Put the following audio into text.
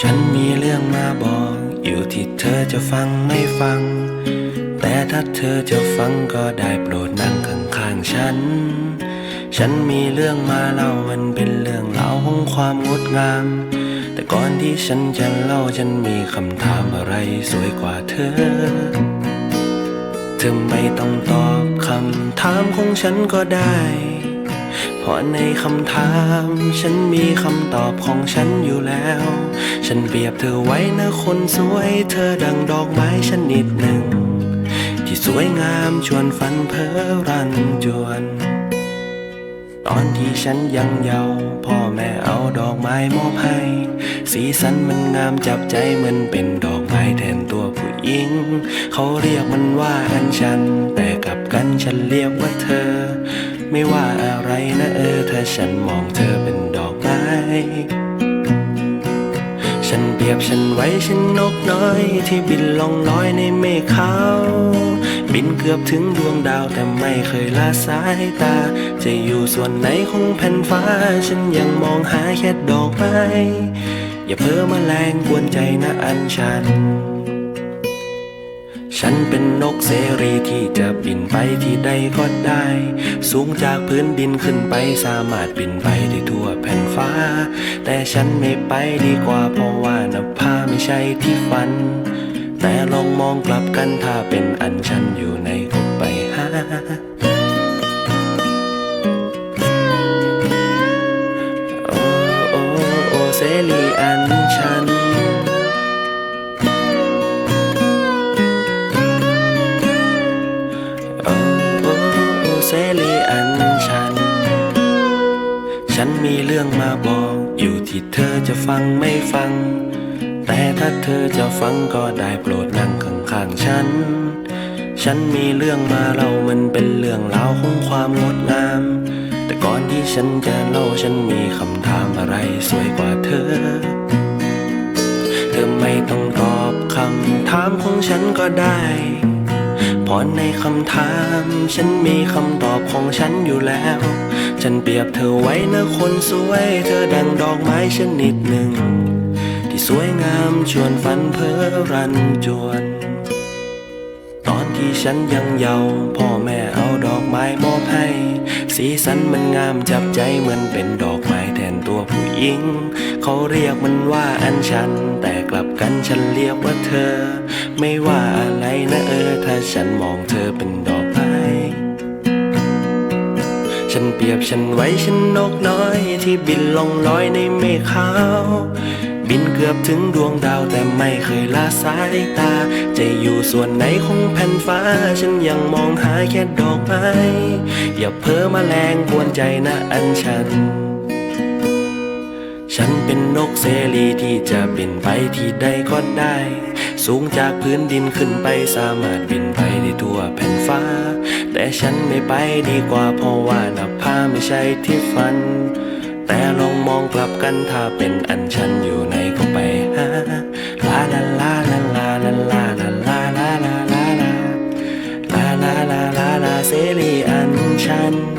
ฉันมีเรื่องมาบอก อยู่ที่เธอจะฟังไม่ฟัง แต่ถ้าเธอจะฟังก็ได้โปรดนั่งข้างๆฉัน ฉันมีเรื่องมาเล่ามันเป็นเรื่องเล่าของความงดงาม แต่ก่อนที่ฉันจะเล่าฉันมีคำถามอะไรสวยกว่าเธอ เธอไม่ต้องตอบคำถามของฉันก็ได้ เพราะในคำถาม ฉันมีคำตอบของฉันอยู่แล้ว ฉันเปรียบเธอไว้นะคนสวย เธอดังดอกไม้ชนิดหนึ่ง ที่สวยงามชวนฝันเพ้อรันจวน ตอนที่ฉันยังเยาว์พ่อแม่เอาดอกไม้มอบให้ สีสันมันงามจับใจมันเป็นดอกไม้แทนตัวผู้หญิง เขาเรียกมันว่าอันชัน แต่กลับกันฉันเรียกว่าเธอ ไม่ว่าอะไรนะเออ ถ้าฉันมองเธอเป็นดอกไม้ฉันเปรียบฉันไว้ฉันนกน้อย ที่บินล่องลอยในเมฆขาวบินเกือบถึงดวงดาวแต่ไม่เคยละสายตา จะอยู่ส่วนไหนของแผ่นฟ้า ฉันยังมองหาแค่ดอกไม้อย่าเพ้อมาแรงกวนใจนะอันชัน ฉันเป็นนกเสรีที่จะบินไปที่ใดก็ได้ สูงจากพื้นดินขึ้นไปสามารถบินไปได้ทั่วแผ่นฟ้า แต่ฉันไม่ไปดีกว่าเพราะว่านภาไม่ใช่ที่ฝัน แต่ลองมองกลับกันถ้าเป็นอันฉันอยู่ในก็ไปหาโอ้โอโอเสรีอัน ฉันมีเรื่องมาบอก อยู่ที่เธอจะฟังไม่ฟัง แต่ถ้าเธอจะฟังก็ได้โปรดนั่งข้างๆฉัน ฉันมีเรื่องมาเล่ามันเป็นเรื่องราวของความงดงาม แต่ก่อนที่ฉันจะเล่าฉันมีคำถามอะไรสวยกว่าเธอ เธอไม่ต้องตอบคำถามของฉันก็ได้ พราะในคำถาม ฉันมีคำตอบของฉันอยู่แล้ว ฉันเปรียบเธอไว้นะคนสวย เธอดังดอกไม้ชนิดหนึ่ง ที่สวยงามชวนฝันเพ้อรันจวน ตอนที่ฉันยังเยาว์พ่อแม่เอาดอกไม้มอบให้ สีสันมันงามจับใจเหมือนเป็นดอกไม้ ตัวผู้หญิง เขาเรียกมันว่าอันชัน แต่กลับกันฉันเรียกว่าเธอ ไม่ว่าอะไรนะเออ ถ้าฉันมองเธอเป็นดอกไม้ฉันเปรียบฉันไว้ฉันนกน้อย ที่บินลองลอยในเมฆขาวบินเกือบถึงดวงดาวแต่ไม่เคยละสายตา จะอยู่ส่วนไหนของแผ่นฟ้า ฉันยังมองหาแค่ดอกไม้ อย่าเพ้อมาแรงกวนใจนะอันฉัน ฉันเป็นนกเสรีที่จะบินไปที่ใดก็ได้ สูงจากพื้นดินขึ้นไปสามารถบินไปได้ทั่วแผ่นฟ้า แต่ฉันไม่ไปดีกว่าเพราะว่านภาไม่ใช่ที่ฝัน แต่ลองมองกลับกันถ้าเป็นอันฉันอยู่ไหนก็ไปหาลาลาลาลาลาลาลาลาลาลาลาลาลาลาลาลาลาลาเสรีอันฉัน